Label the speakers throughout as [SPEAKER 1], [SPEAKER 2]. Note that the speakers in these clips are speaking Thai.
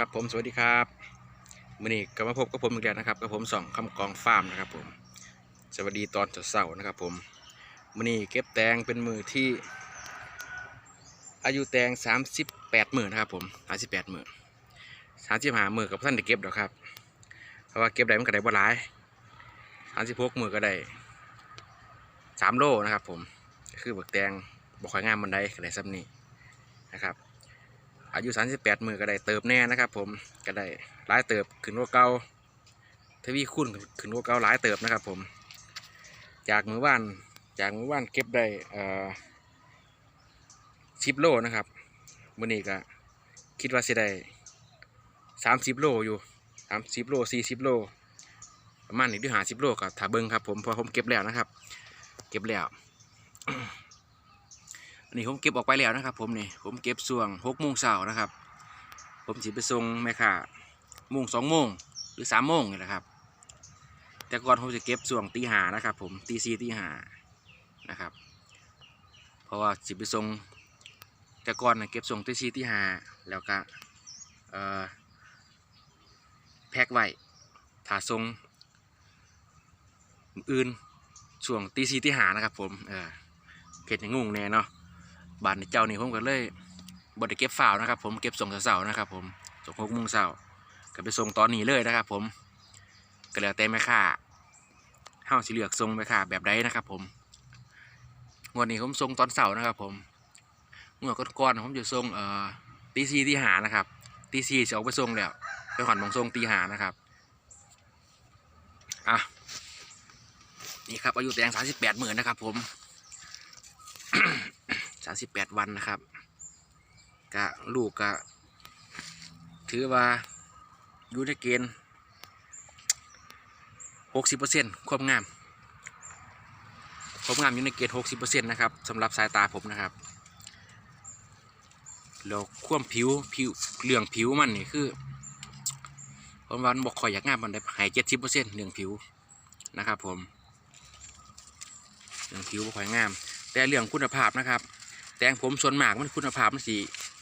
[SPEAKER 1] ครับผมสวัสดีครับมื่อนี้ก็มาพบกับผมอีกแล้วนะครับกับผมสองคำกองฟาร์มนะครับผมสวัสดีตอนเสาร์นะครับผมมื่อนี้เก็บแตงเป็นมือที่ อายุแตงสามสิบแปดหมื่นนะครับผมสามสิบแปดหมื่นสามสิบห้าหมื่นกับท่านได้เก็บหรอกครับเพราะว่าเก็บได้มันก็ได้บ่หลายสามสิบหกหมื่นก็ได้สามโลนะครับผมคือเบิกแตงบอกขอยงามมันได้ก็ได้ซ้ำนี้นะครับ อายุ 38 มือก็ได้เติบแน่นะครับ ผมก็ได้หลายเติบขึ้นกว่าเก่าทวีคูณขึ้นกว่าเก่าหลายเติบนะครับ ผม จากมือว่านจากมือว่านเก็บได้เอ่อสิบโลนะครับมื่อนี้ก็คิดว่าสิได้สามสิบโลอยู่สามสิบโลสี่สิบโลประมาณนี้ด้วยหาสิบโลกับถาเบิงครับผมพอผมเก็บแล้วนะครับ เก็บแล้ว นนี้ผมเก็บออกไปแล้วนะครับ ผมนี่ผมเก็บส่วงหกโมงเช้านะครับ ผมสิไปส่งแม่ค้าโมงสองโมงหรือสามโมงนี่แหละครับ แต่ก่อนผมจะเก็บส่วงตีหานะครับ ผมตีสี่ตีหานะครับ เพราะว่าสิไปส่งแต่ก่อนนะเก็บส่งตีสี่ตีหาแล้วก็แพ็กไว้ถ้าส่งอื่นช่วงตีสี่ตีหานะครับ ผมเออเพจยังงงแน่เนาะ บานเจ้านี่ผมก็เลยบดเก็บฝ่าวนะครับ ผมเก็บส่งเสาๆนะครับ ผมส่งหกโมงเสาร์ก็ไปส่งตอนนี้เลยนะครับ ผมก็แล้วแต่แม่ค้าเฮาสิเหลือกส่งแม่ค้าแบบใดนะครับ ผมงวันนี้ผมส่งตอนเสานะครับ ผมเมื่อก่อนๆผมจะส่งเอ่อตีซีตีหานะครับตีซีจะออกไปส่งแล้วไปหอนมองส่งตีหานะครับอะนี่ครับอายุแตงสามสิบแปดหมื่นนะครับ ผม สามสิบแปดวันนะครับกะลูกกะถือว่าอยู่ในเกณฑ์หกสิบเปอร์เซ็นต์ความงามความงามอยู่ในเกณฑ์หกสิบเปอร์เซ็นต์นะครับสำหรับสายตาผมนะครับแล้วความผิวผิวเหลืองผิวมันนี่คือผมวันบอกคอยอยากงามมันได้หายเจ็ดสิบเปอร์เซ็นต์เหลืองผิวนะครับผมเหลืองผิวบ่ค่อยงาม แต่เรื่องคุณภาพนะครับ แตงผมส่วนมากมันคุณภาพมันสี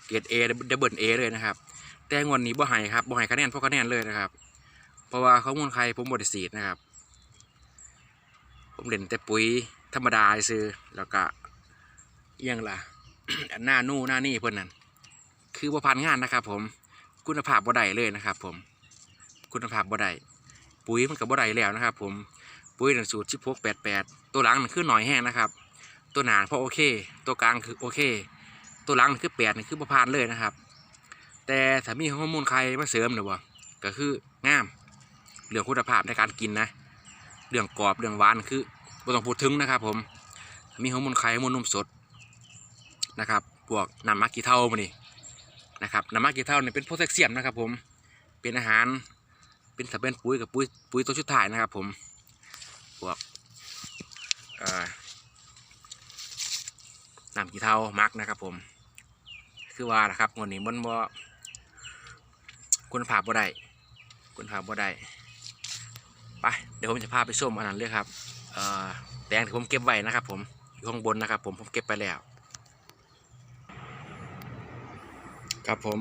[SPEAKER 1] เกรดเอดับเบิลเอเลยนะครับ แต่งวดนี้บ่ให้ครับบ่ให้คะแนนเพราะคะแนนเลยนะครับ เพราะว่าข้อมูลใครผมบริสีนะครับ ผมเล่นแต่ปุ๋ยธรรมดาซื้อแล้วก็เอียงล่ะหน้านู่หน้านี่เพื่อนนั่นคือบ่ผ่านงานนะครับ ผมคุณภาพบ่ได้เลยนะครับ ผม คุณภาพบ่ได้ปุ๋ยมันกับบ่ได้แล้วนะครับ ผมปุ๋ยนั่นสูตรชิพกแปดแปดตัวหลังนั่นคือหน่อยแห้งนะครับ ตัวหนานพอโอเค ตัวกลางคือโอเค ตัวหลังคือแปดนี่คือประพานเลยนะครับ แต่ถ้ามีฮอร์โมนใครมาเสริมหรือวะก็คืองามเรื่องคุณภาพในการกินนะ เรื่องกรอบเรื่องหวานคือไม่ต้องพูดถึงนะครับ ผมถ้ามีฮอร์โมนไข่ฮอร์โมนนมสดนะครับพวกน้ำมักกีเท่ามานี่นะครับน้ำมักกีเท่าเนี่ยเป็นโพแทสเซียมนะครับ ผมเป็นอาหารเป็นถ้าเป็นปุ๋ยกับปุ๋ยปุ๋ยตัวชุดถ่ายนะครับ ผมพวกอ่อ น้ำกีเทามักนะครับ ผม คือว่านะครับงวดนี้มันบ่คุณภาพบ่ได้คุณภาพบ่ได้ไปเดี๋ยวผมจะพาไปส้มอันนั้นเลยครับเอ่อแตงที่ผมเก็บไว้นะครับ ผมอยู่ข้างบนนะครับ ผมผมเก็บไปแล้วครับผม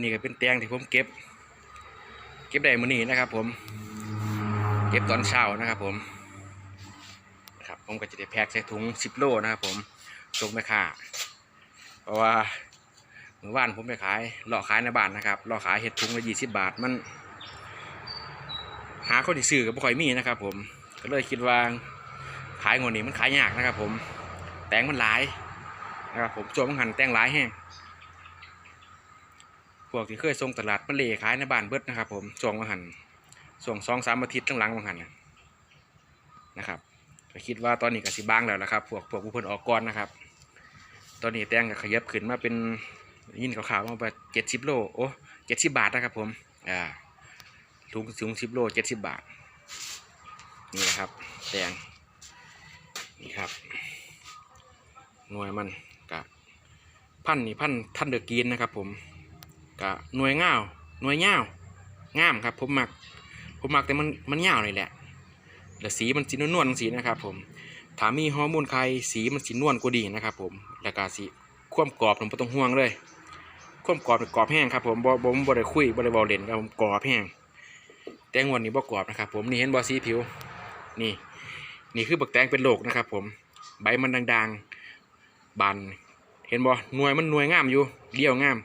[SPEAKER 1] นี่ก็เป็นแตงที่ผมเก็บ เก็บได้มื้อนี้นะครับ ผม เก็บตอนเช้านะครับ ผม นะครับ ผมก็จะได้แพ็กใส่ถุง10โลนะครับผมส่งไปค่าเพราะว่าเมื่อวานผมไปขายหลอขายในบ้านนะครับหลอขายเห็ดถุงละ20บาทมัน หาคนที่ซื้อกับบ่ค่อยมีนะครับ ผมก็เลยคิดว่าขายงวดนี้มันขายยากนะครับ ผมแตงมันหลายนะครับผมช่วงมันหันแตงหลายแห้งพวกที่เคยส่งตลาดมันเล่ขายในบ้านเบิดนะครับ ผมช่วงมันหันช่วงสองสามอาทิตย์หลังมันหันนะครับ ก็คิดว่าตอนนี้ก็สิบ้างแล้วนะครับพวกพวกผู้เพิ่นออกก่อนนะครับ ตอนนี้แตงก็ขยับขึ้นมาเป็นยินขาวๆมาไปเจ็ดสิบโลโอ้เจ็ดสิบบาทนะครับผมอ่าถุงถุงสิบโลเจ็ดสิบบาท นี่นะครับแตงนี่ครับ หน่วยมันกับพันนี่พันท่านเดอกีนนะครับผมกับหน่วยง่าวหน่วยง่าวงามครับ ผมมักผมมักแต่มันมันง่าวนี่แหละ แล้วสีมันสีนวลๆสีนะครับผมถ้ามีฮอร์โมนไข่สีมันสีนวลกว่าดีนะครับผมแล้วก็สีความกรอบผมไม่ต้องห่วงเลยความกรอบนี่กรอบแห้งครับผมบ่บ่บ่ได้คุยบ่ได้เว้าเล่นครับผมกรอบแห้งแต่งวดนี้บ่กรอบนะครับผมนี่เห็นบ่สีผิวนี่ นี่คือบักแตงเป็นโลกนะครับผมใบมันด่างๆบานเห็นบ่หน่วยมันหน่วยงามอยู่เลี้ยวงาม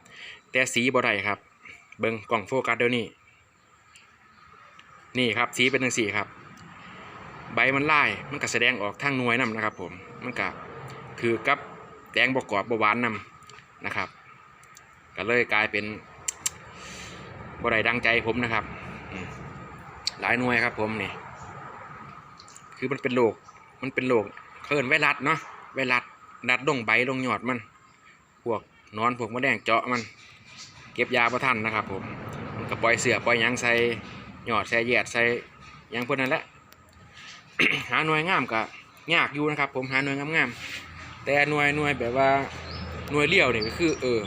[SPEAKER 1] แต่สีบ่ได้ครับ เบิ่งกล่องโฟกัสเดี๋ยวนี้นี่ครับสีเป็นจังซี่ครับ ใบมันไลายมันก็แสดงออกทางหน่วยนํนะครับ ผมมันก็คือกับแตงบกอบบหวานนํนะครับ ก็เลยกลายเป็นบ่ได้ดังใจผมนะครับหลายหน่วยครับผมนี่คือมันเป็นโรคมันเป็นโรคเขาเอิ้นไวรัสเนาะไวรัสรัดลงใบลงหยอดมัน พวกนอนพวกมะแดงเจาะมัน เก็บยาประทันนะครับ ผมมันก็ปล่อยเสือปล่อยยังใส่หยอดใส่แยดใส่ยังพวกนั้นแหละ หาหน่วยงามก็ยากอยู่นะครับ ผมหาหน่วยงามๆแต่หน่วยหน่วยแบบว่าหน่วยเลี้ยวนี่ก็คือ เออ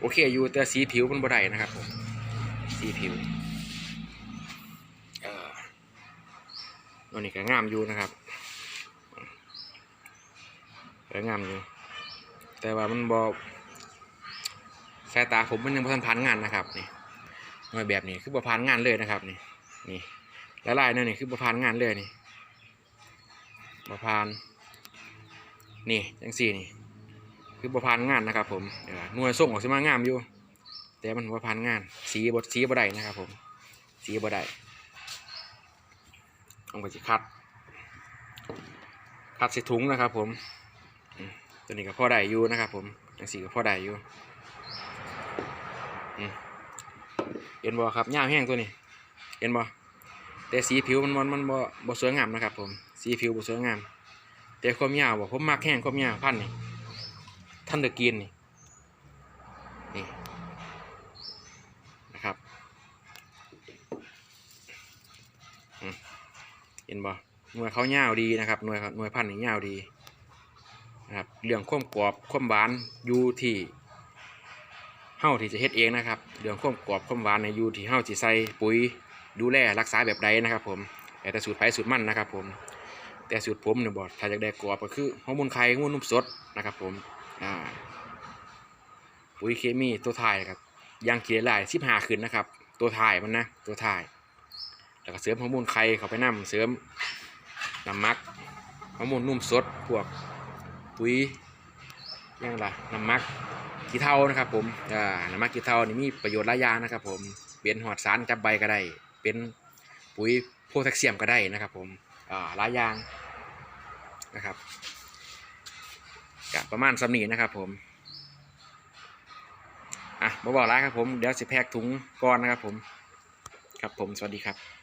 [SPEAKER 1] โอเคอยู่แต่สีผิวมันบ่ได้นะครับผมสีผิวเออตัวนี้ก็งามอยู่นะครับก็งามอยู่ แต่ว่ามันบอสายตาผมมันยังบ่ทันผ่านงานนะครับนี่หน่วยแบบนี้คือบ่ผ่านงานเลยนะครับนี่นี่ละลายนั่นนี่คือบ่ผ่านงานเลยนี่ บ่ผ่าน นี่จังสี่นี่ คือบ่ผ่านงานนะครับ ผมหน่วยส่งออกสิมางามอยู่ แต่มันบ่ผ่านงาน สีบดสีบ่ได้นะครับ ผม สีบ่ได้ต้องไปสิคัด คัดใส่ถุงนะครับ ผมตัวนี้ก็พ่อได้อยู่นะครับ ผมจังสีก็พ่อได้อยู่เห็นบ่ครับย่ามแห้งตัวนี้เห็นบ่ แต่สีผิวมันมันมันบ่บ่สวยงามนะครับ ผม สีผิวบ่สวยงาม แต่ความยาวบ่ผมมักแห้งความยาวพันนี่ท่านเดอกินนี่นี่นะครับอืมเห็นบ่หน่วยเขายาวดีนะครับหน่วยหน่วยพันธุ์นี่ยาวดีนะครับเรื่องควมกรอบควมหวานอยู่ที่เฮาที่จะเฮ็ดเองนะครับเรื่องควมกรอบควมหวานในยอยู่ที่เฮาสิใส่ปุ๋ย ดูแลรักษาแบบใดนะครับ ผมแต่สูตรไผ่สูตรมันนะครับ ผม แต่สูตรผมเนี่ยบอกถ้าอยากได้กรอบก็คือฮอร์โมนไข่ฮอร์โมนนุ่มสดนะครับ ผมอ่าปุ๋ยเคมีตัวถ่ายครับยางเกลียลายสิบห้าขึ้นนะครับ ตัวถ่ายมันนะตัวถ่าย แล้วก็เสริมฮอร์โมนไข่เขาไปนํเสริมน้ำมักฮอร์โมนนุ่มสดพวกปุ๋ยยังล่ะน้ำมักขี้เถ้านะครับ ผมอ่าน้ำมักขี้เถ้านี่มีประโยชน์หลายอย่างนะครับ ผมเป็นหอดสารจับใบก็ได้ เป็นปุ๋ยโพแทสเซียมก็ได้นะครับ ผมหลายอย่างนะครับกับประมาณสำนีนะครับ ผมอะมาบอกแล้วครับผมเดี๋ยวสิแพ็กถุงก้อนนะครับผม ครับผมสวัสดีครับ